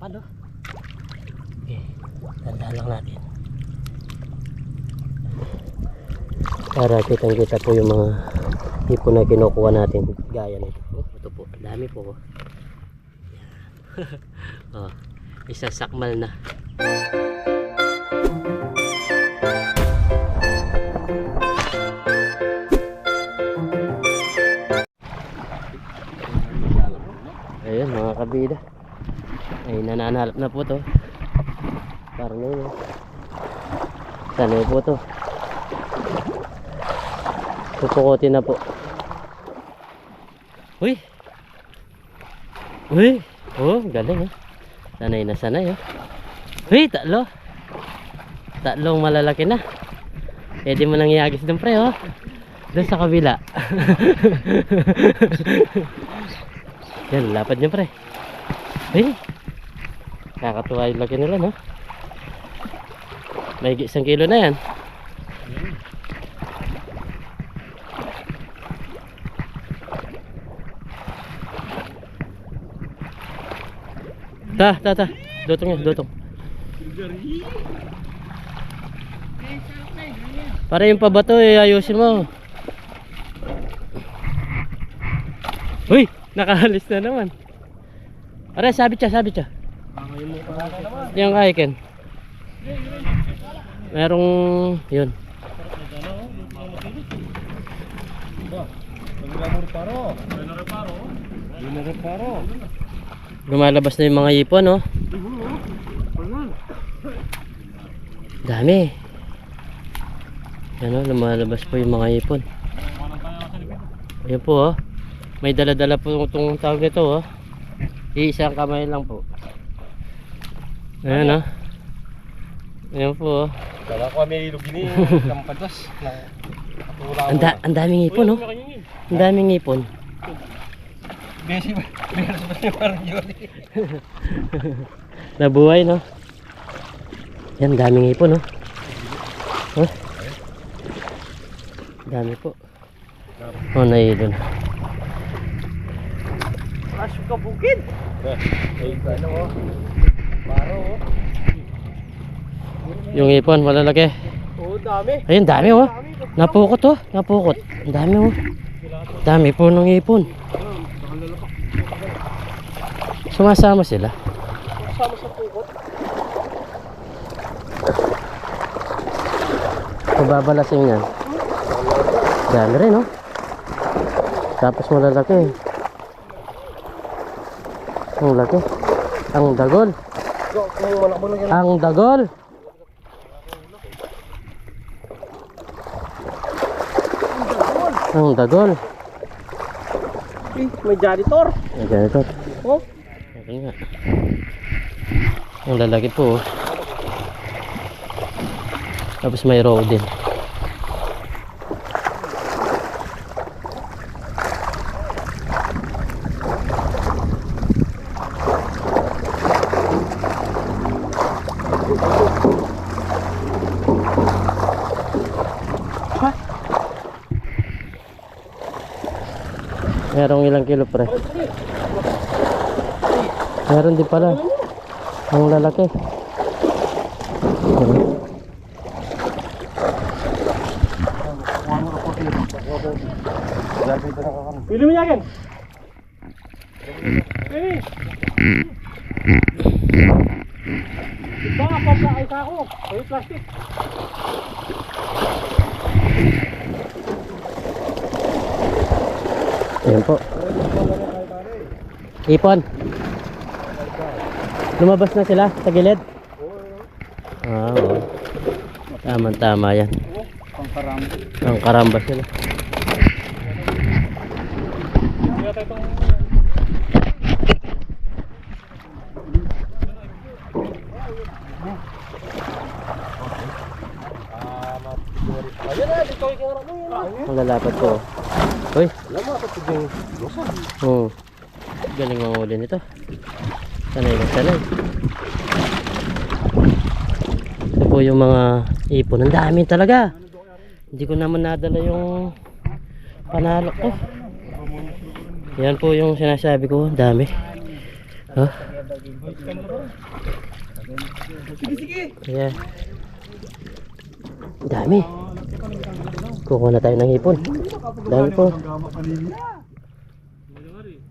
Ano? Okay. Tandaan lang natin. Para kitang kita po yung mga hipon na kinukuha natin. Gaya nito. Oh, ito po. Dami po. oh. Oh, isa sakmal na. Ayun mga kabida. Ay nananalap na po to. Parang ngayon. oh. Sanay po to. Pupukutin na po. Uy! Uy! Oh, galing oh. Sanay na sanay oh. Uy, tatlo. Tatlong malalaki na. Pwede mo nang iagis doon pre oh. Doon sa kabila. Yan, lapad niya pre. Uy! Kakatuwa yung laki nila no. May isang kilo na yan. Ta, ta, ta. Dutong yan, dutong. Para yung pabato eh, ayusin mo. Uy, nakahalis na naman. Aray, sabit siya, sabit siya. Yung kaiken. Merong, yun. Lumalabas na yung mga ipon, no? Dami. Yan, oh, lumalabas po yung mga ipon. Ayan po, oh. May dala-dala po itong tawag nito, oh. Iisang kamay lang po. Ayan, oh. Ayan po, oh. Kala ko may lugini ng padas. Ang, da ang daming ipon, oh. Ang daming ipon. Besi ba? Beres ba yung parang yun? Nabuhay, no? Yan, daming ipon, no? Oh. Dami po. Oh, nailo na. Asok ka bukid. Ay, ano oh. Yung ipon, malalaki. Oo, dami. Ayun, dami, oh. Napukot, oh. Napukot. Ang dami, oh. Dami po ng ipon. Sumasama sila. Kasama sa pukot. Pababalasing yan. Dami rin, oh. Tapos malalaki. Ang laki. Ang dagol. Ang dagol. Ang dagol. Eh, may janitor. Ay, ganito. Oh. Okay nga. Ang lalaki po. oh. Tapos may row din. Merong ilang kilo pre? Meron din pala. Ang lalaki. Pili mo yan. Eh. Baka papakay ka ako. Ay, plastic. Ayan po. Ipon. Lumabas na sila sa gilid. Ah, oo. Tama tama yan. Pangkarami. Ang karamba sila. Ang lalapad ko. Uy. Yung lusa. Oo. Galing ang uli nito. Sanay na sanay. Ito po yung mga ipon. Ang dami talaga. Hindi ko naman nadala yung panalo ko. Yan po yung sinasabi ko. Ang dami. Sige. Ayan. Dami. Kukuha na tayo ng hipon. Dami po.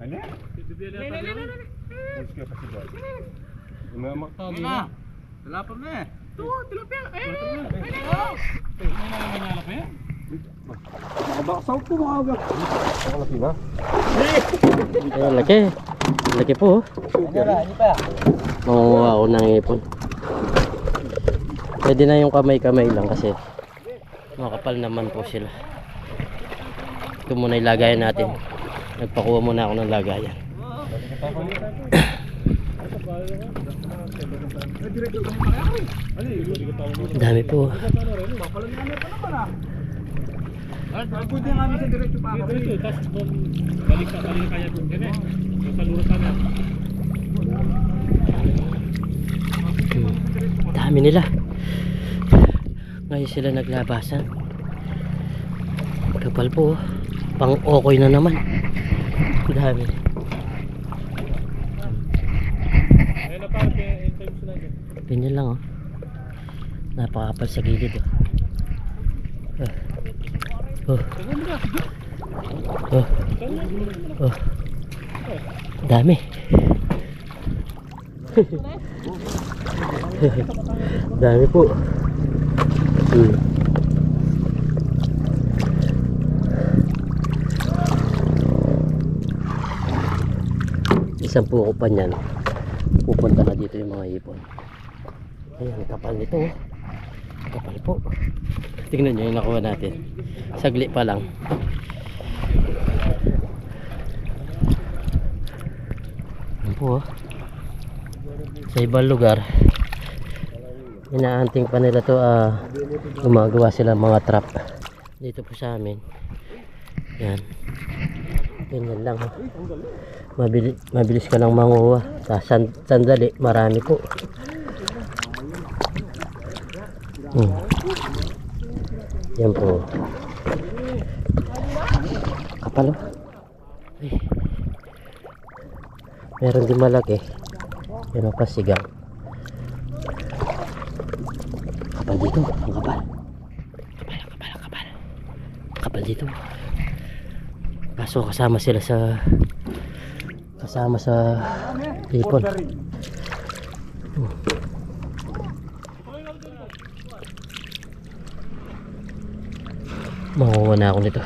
Ano? Na. Talapon na eh. Nakabaksaw po mga aga. Nakalaki ba? Ayan, laki. Po. oh. Mangunguha ako ng hipon. Pwede na yung kamay-kamay lang kasi makapal naman po sila. Ito muna ilagayan natin. Nagpakuha muna ako ng lagayan. Dami po. Pwede nga namin sa diretso pa ako. Balik ka, balik kaya din eh. Sa luro ka na. Dami nila. Ngayon sila naglabasan. Kapal po. oh. Pang okoy na naman. Dami. Ayun na parang enjoy mo sila dyan. Ganyan lang oh. Napakapal sa gilid oh. Oh. Oh. Oh. Oh. Dami. Dami po. Hmm. Isang puko pa niyan. Pupunta na dito yung mga ipon. Ayan, kapal nito. oh. Kapal po. Tingnan nyo yung nakuha natin. Sagli pa lang. Ayan po. oh. Sa ibang lugar, inaanting pa nila to ah, gumagawa sila mga trap. Dito po sa amin. Yan. Ganyan lang. oh. Mabili, mabilis ka lang manguha. Sa san, sandali, marami po. Hmm. Yan po. Kapal oh. Meron din malaki. Yan ang pasigang. Kapal dito. Ang kapal. Kapal, kapal, kapal. Kapal dito. Kaso kasama sila sa kasama sa ipon. Makuha na ako nito.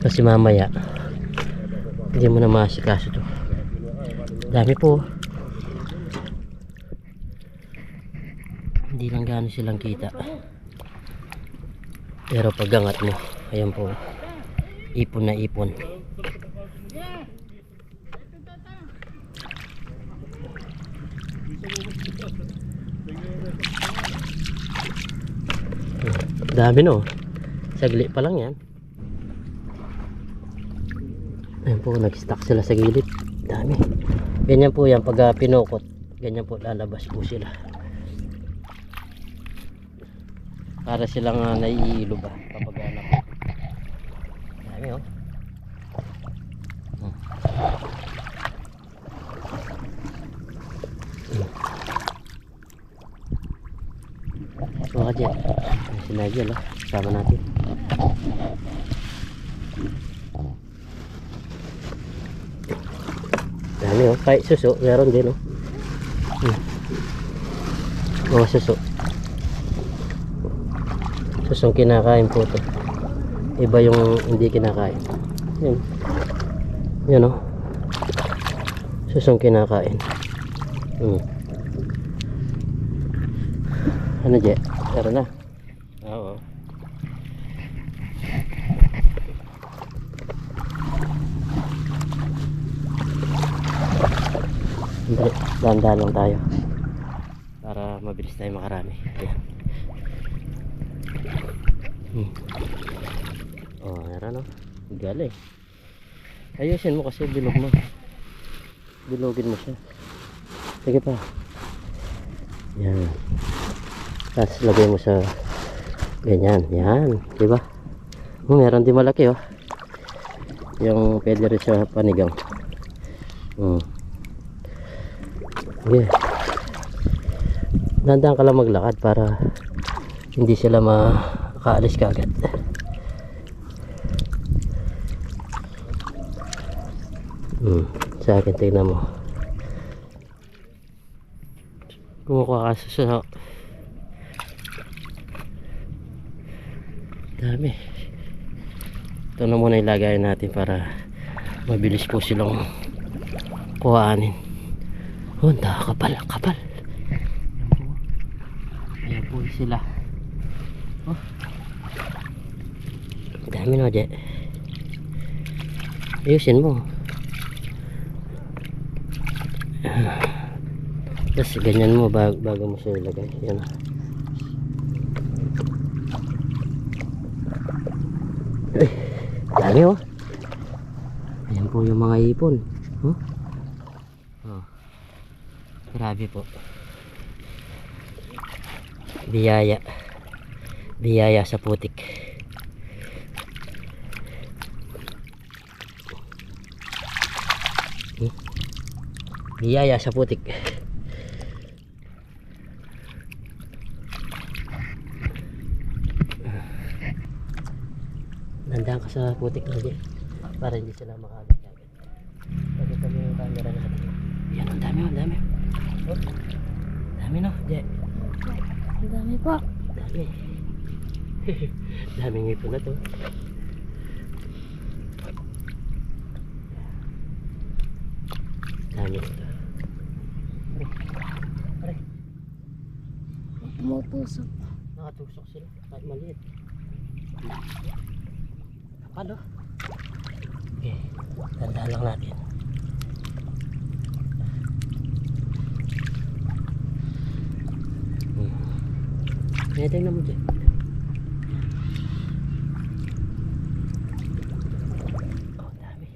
Kasi mamaya hindi mo na masikaso to. Dami po. Hindi lang gano'n silang kita. Pero pag angat mo, ayan po. Ipon na ipon. Dami no. Sagli pa lang yan. Ayan po, nag-stack sila sa gilid. Dami. Ganyan po yan pag ah, pinukot. Ganyan po lalabas po sila. Para silang uh, naiilo ba kapag anak. Dami oh. Hmm. Hmm. So, kadya. Si Nigel oh. Kasama natin. Dami oh. Kahit suso, meron din oh. Hmm. Mga suso. Susong kinakain po to. Iba yung hindi kinakain. Yan. Yan oh. Susong kinakain. Hmm. Ano je? Meron na. Oo. Hindi, dahan-dahan lang tayo. Para mabilis tayo makarami. Ayan. Hmm. Oh, meron no. Galing. Ayusin mo kasi bilog mo. Bilogin mo siya. Sige pa. Yan. Tapos lagay mo sa ganyan. Yan. Diba? Oh, meron din malaki oh. Yung pwede rin sa panigang. Hmm. Yeah. Dandaan ka lang maglakad para hindi sila makaalis ka agad. Hmm. Sa akin, tingnan mo. Kumukuha ka sa dami ito na muna ilagay natin para mabilis po silang kuhaanin oh ang kapal. Kapal ayan po ayan po sila. Oh. Ang dami no je ayusin mo. Tapos ganyan mo bago, bago mo siya ilagay. Yan Ay, dami oh. Ayan po yung mga ipon. Oh. Grabe po. Biyaya. Biyaya sa putik. Hmm? Biyaya sa putik. Nandang ka sa putik na di. Para hindi sila makagat agad. Pakita mo yung camera natin. Yan, ang dami, ang dami. Oh. Dami no, di. Ang dami po. Dami. Daming ipon na to. Dami nito. Pare, Tumutusok. nakatusok sila. Kahit maliit. Kapal oh. Okay, tandaan lang natin. Hmm. Kaya tingnan mo dyan. Oh, dami.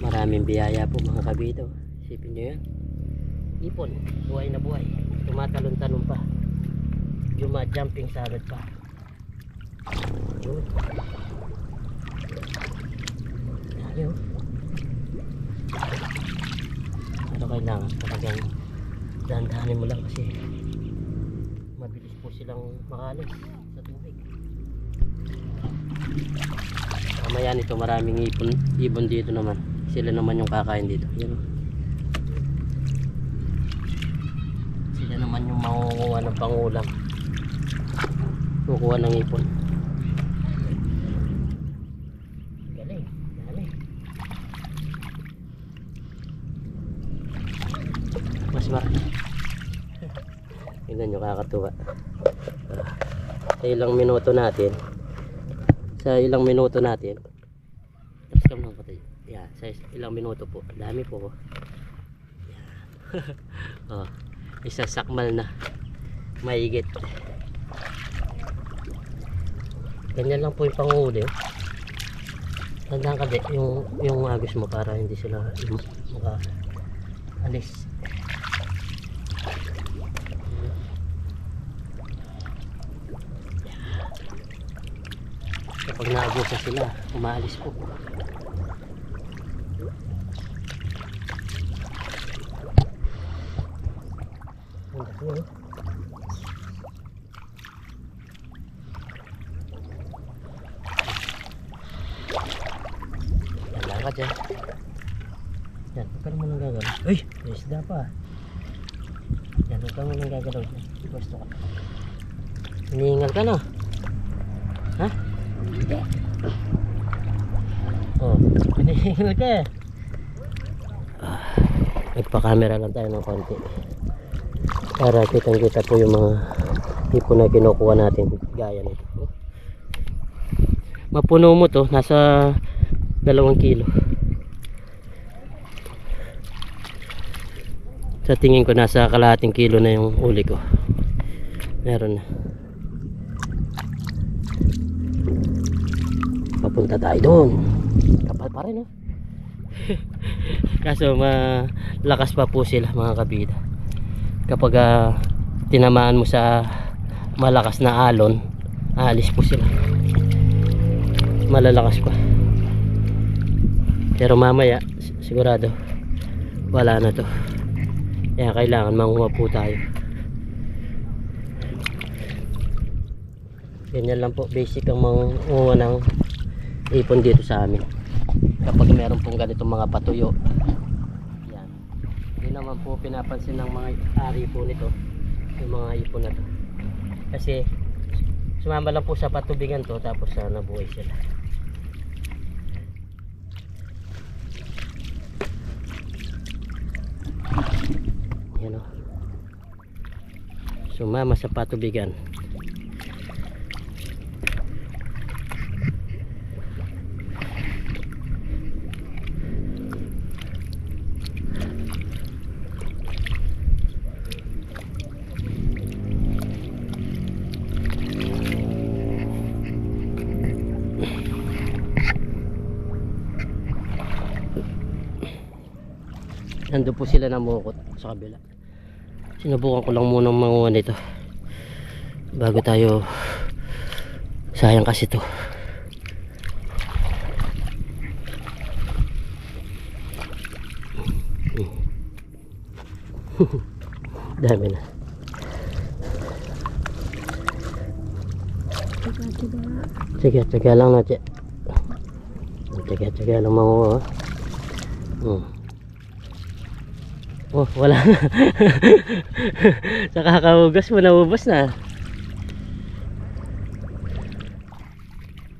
Maraming biyaya po mga kabito. Isipin nyo yan. Ipon, buhay na buhay. Tumatalon-talon pa. Juma-jumping sa agad pa. Yun. Dami oh. Pero kailangan talagang dahan-dahanin mo lang kasi mabilis po silang makalis sa tubig. Mamaya nito maraming ipon, ibon dito naman. Sila naman yung kakain dito. Yan. Sila naman yung mangunguha ng pangulam. Kukuha ng ipon. Galing. Dami. Mas marami. Tingnan nyo kakatuwa. Ah, Sa ilang minuto natin. Sa ilang minuto natin. Tapos kami ng patay. Yeah, sa ilang minuto po. Dami po. Yeah. oh, isa sakmal na. Maigit. Ganyan lang po yung panguhuli. oh. Tandaan ka di, yung, yung agos mo para hindi sila maka alis. Kapag naabusa sila, umaalis po. Ang dami, oh. Yan. Yan, huwag ka naman nang gagalaw. Uy, may isda pa. Yan, huwag ka naman nang gagalaw. Pwesto ka. Hinihingal ka no? Ha? Oh, hinihingal ka eh. Ah, nagpa-camera lang tayo ng konti. Para kitang kita po yung mga tipo na kinukuha natin gaya nito. Mapuno mo to, nasa dalawang kilo. Sa tingin ko nasa kalahating kilo na yung uli ko. Meron na. Papunta tayo doon. Kapal pa rin oh. Kaso malakas pa po sila mga kabida. Kapag ah, tinamaan mo sa malakas na alon aalis po sila malalakas pa pero mamaya si- sigurado wala na to kaya kailangan manguha po tayo ganyan lang po basic ang manguha ng ipon dito sa amin. Kapag meron pong ganitong mga patuyo. Yan. Yun naman po pinapansin ng mga ari po nito yung mga ipon na to. Kasi sumama lang po sa patubigan to tapos sa nabuhay sila. Yan o sumama sa patubigan nandun po sila namukot sa kabila. Sinubukan ko lang muna manguha nito. Bago tayo sayang kasi to. Dami na. Sige tsaga lang natin. Tsaga tsaga lang manguha hmm. Oh, wala na. Sa kakahugas mo, naubos na.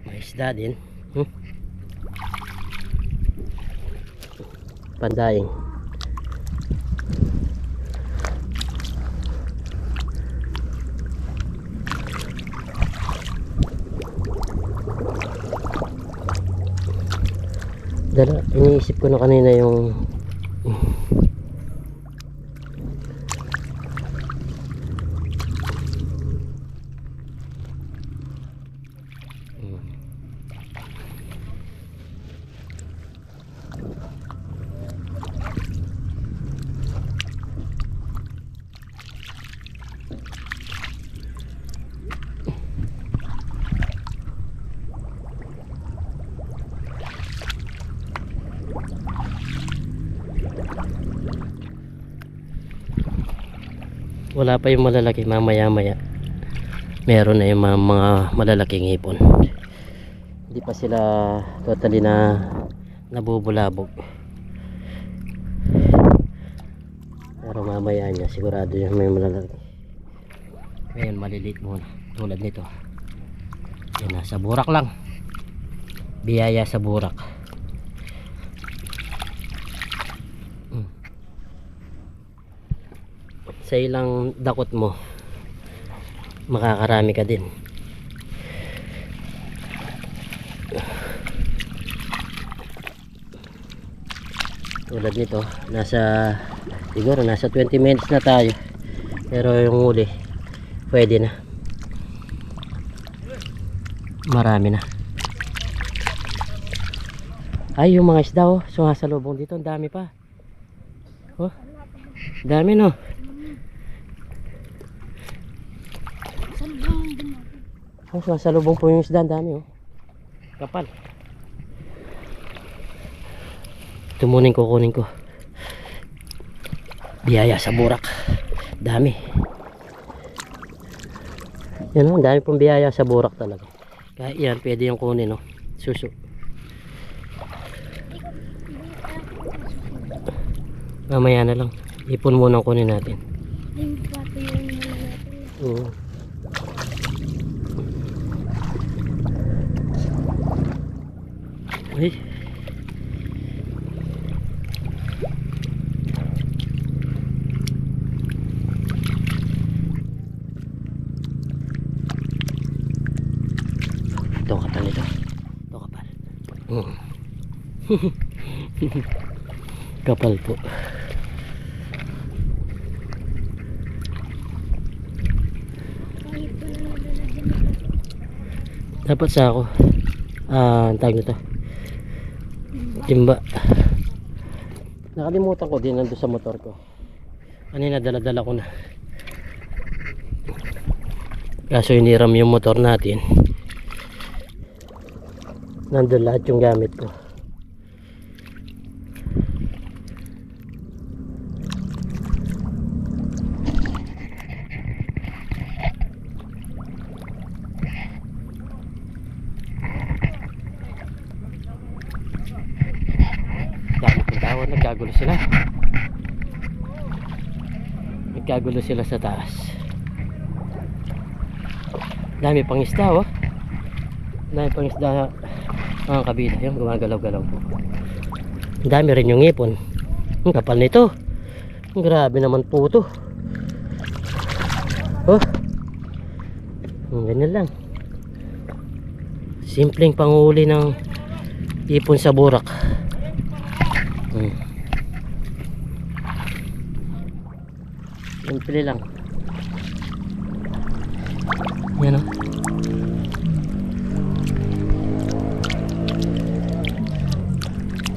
May isda din. Hmm? Pandaing. Dala, iniisip ko na kanina yung wala pa yung malalaki mamaya maya meron na yung mga, mga malalaking hipon. Hindi pa sila totally na nabubulabog. Pero mamaya niya sigurado yung may malalaki. Ngayon maliliit muna. Tulad nito. Yan nasa burak lang. Biyaya sa burak Mm. Sa ilang dakot mo makakarami ka din. Tulad nito nasa siguro nasa 20 minutes na tayo pero yung huli pwede na. Marami na. Ay yung mga isda oh sumasalubong dito ang dami pa. Oh dami no Salbang din Oh, natin. sumasalubong po yung isda, ang dami oh. Kapal. Ito muna yung kukunin ko. Biyaya sa burak. Dami. Yan oh, dami pong biyaya sa burak talaga. Kaya yan, pwede yung kunin oh. Suso. Mamaya na lang. Ipon muna ang kunin natin. Yung plato yung natin. Oo. Ay. Ito kapal ito. Ito kapal. Mm. kapal po. Dapat sa ako. Ah, ang tawag nito. Timba. Nakalimutan ko din nandun sa motor ko. Kanina dala-dala ko na. Kaso iniram yung motor natin. Nandun lahat yung gamit ko. Nagkagulo sila. Nagkagulo sila sa taas. Dami pang isda oh. Dami pang isda mga kabila. Yung gumagalaw-galaw po. Dami rin yung ipon. Ang kapal nito. Grabe naman po ito. Oh. Ganyan lang. Simpleng panguli ng ipon sa burak. Hmm. Simple lang. Yan o.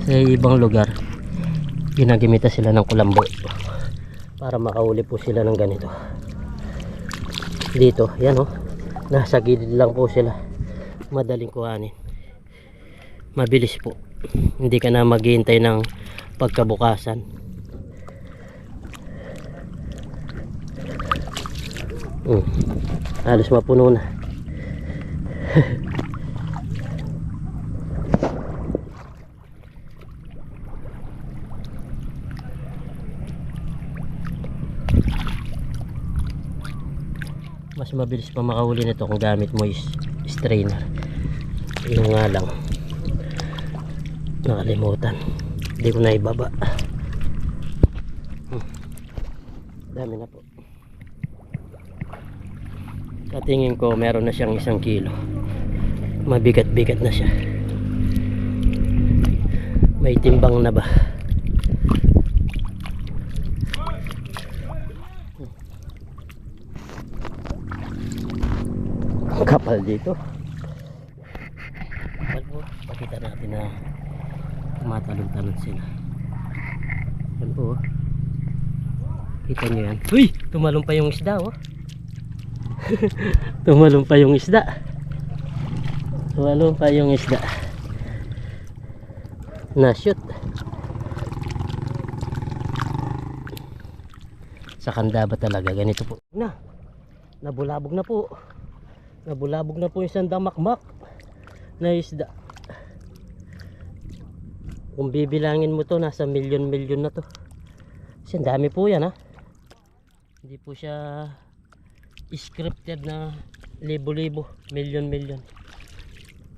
Sa ibang lugar, ginagimita sila ng kulambo para makahuli po sila ng ganito. Dito, yan o. Nasa gilid lang po sila. Madaling kuhanin. Mabilis po. Hindi ka na maghihintay ng pagkabukasan. Hmm. Halos mapuno na. Mas mabilis pa makahuli nito kung gamit mo is strainer. Yun nga lang. Nakalimutan. Hindi ko na ibaba. Hmm. Dami na po. Sa tingin ko meron na siyang isang kilo. Mabigat-bigat na siya. May timbang na ba? Ang kapal dito. Pakita natin na tumatalon-talon sila. Yan po. oh. Kita nyo yan. Uy! Tumalon pa yung isda oh. Tumalon pa yung isda. Tumalon pa yung isda. Na-shoot. Sa kanda ba talaga? Ganito po. Na. Nabulabog na po. Nabulabog na po yung sandang makmak na isda. Kung bibilangin mo to, nasa milyon-milyon na to. Kasi dami po yan ha. Hindi po siya scripted na libo-libo, milyon-milyon.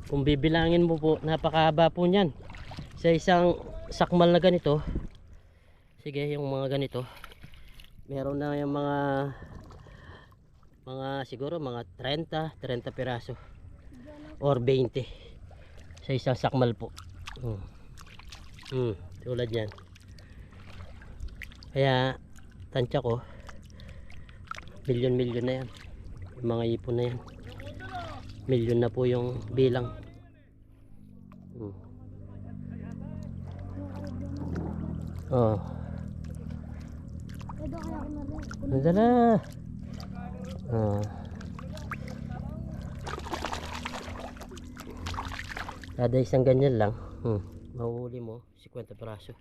Kung bibilangin mo po, napakahaba po niyan. Sa isang sakmal na ganito, sige yung mga ganito, meron na yung mga mga siguro mga 30, 30 piraso or 20 sa isang sakmal po. Hmm. Hmm, tulad yan. Kaya tansya ko milyon-milyon na yan. Yung mga ipon na yan. Milyon na po yung bilang. Hmm. Oh. Nandala. Ah. Kada isang ganyan lang, hmm, mahuhuli mo 50 piraso.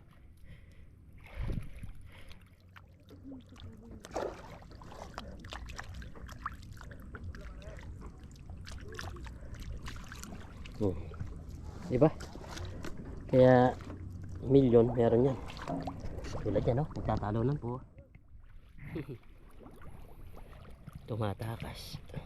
Hmm. Di ba? Kaya milyon meron yan. Tulad yan, no? Nagtatalunan po. tumatakas hmm.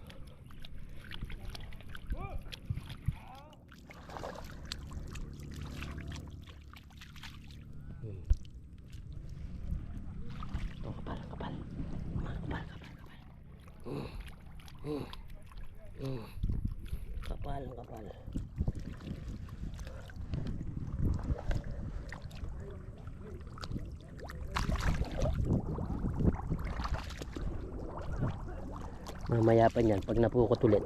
mamaya pa niyan pag napukot ulit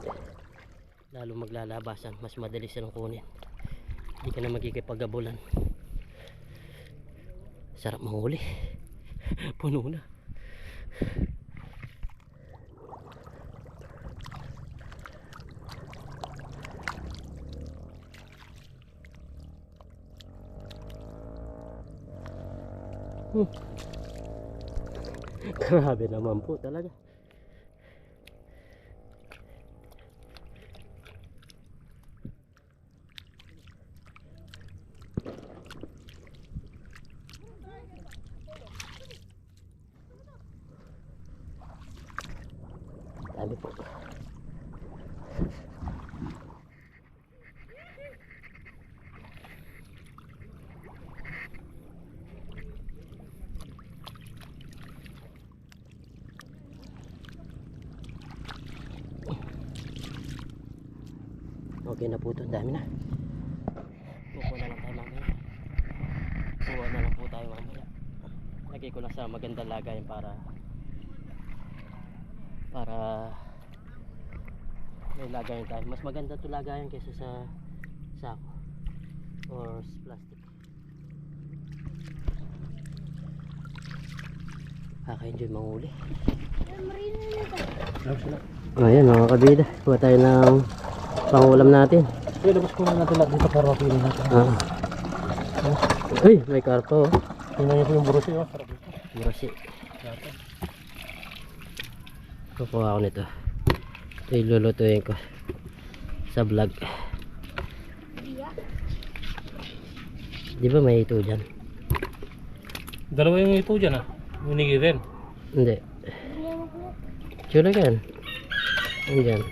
lalo maglalabasan. Mas madali silang kunin. Hindi ka na magkikipagabulan. Sarap manghuli. Puno na. Hmm. Grabe naman po talaga. Okay na po ito. Dami na. Kukuha na lang tayo mamaya. Kuha na lang po tayo mamaya. Lagay ko na sa magandang lagayan para para may lagayan tayo. Mas maganda to lagayan kaysa sa sako or plastic. Kaka-enjoy ito. Ayan mga kabida. Kuha tayo ng pangulam natin. Kaya labas ko na natin lahat dito para mapili natin. Ah. Uy, may karpo. oh. Tingnan niyo po yung burusi, oh. Sarap ito. Murasi. Kukuha ako nito. Ito yung lulutuin ko sa vlog. Di ba may ito dyan? Dalawa yung ito dyan, ah. Winigi rin. Hindi. Po. Tsura yan. Andyan.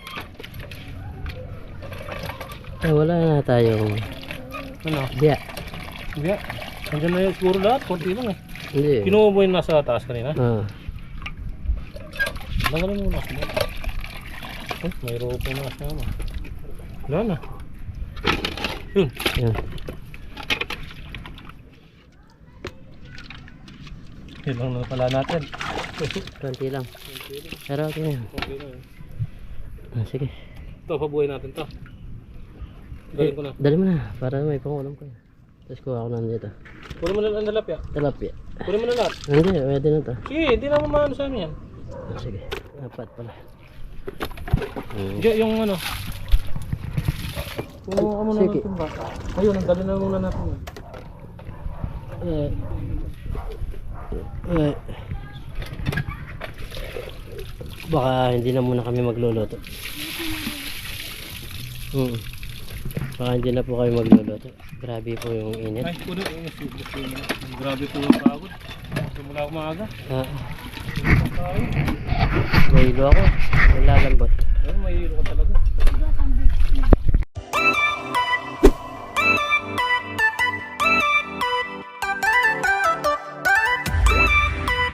Eh, wala na tayong Ano? biya. Hindi. Nandiyan na yung siguro lahat. Kunti lang, eh. Hindi. Kinuha mo yung nasa taas kanina. Ah. Tanggalin mo na. Oh, may ropo na kasama. Wala na. Yun. Yan. Yun lang na pala natin. Konti lang. Pero okay na yan. Okay na yun. Ah, sige. Ito, pabuhay natin to. Galing ko na. Dali mo na. Para may pangulam ko. Tapos kuha ko na dito. Kunin mo na ang dalapya. Talapia. Kunin mo na lahat. Hindi, pwede na to. Sige, hindi naman maano sa amin yan. Ah, sige. Apat pala. Hmm. Diyan yung ano. Kunin mo muna Sige. natin ba? Ayun, ang dali na muna natin. Eh. Eh. Baka hindi na muna kami magluluto. Hmm. Baka hindi na po kayo magluluto. Grabe po yung init. Ay, puno. Grabe po yung pagod. Simula umaga. Ha. Mahilo ako. Nalalambot. Mahilo ka talaga.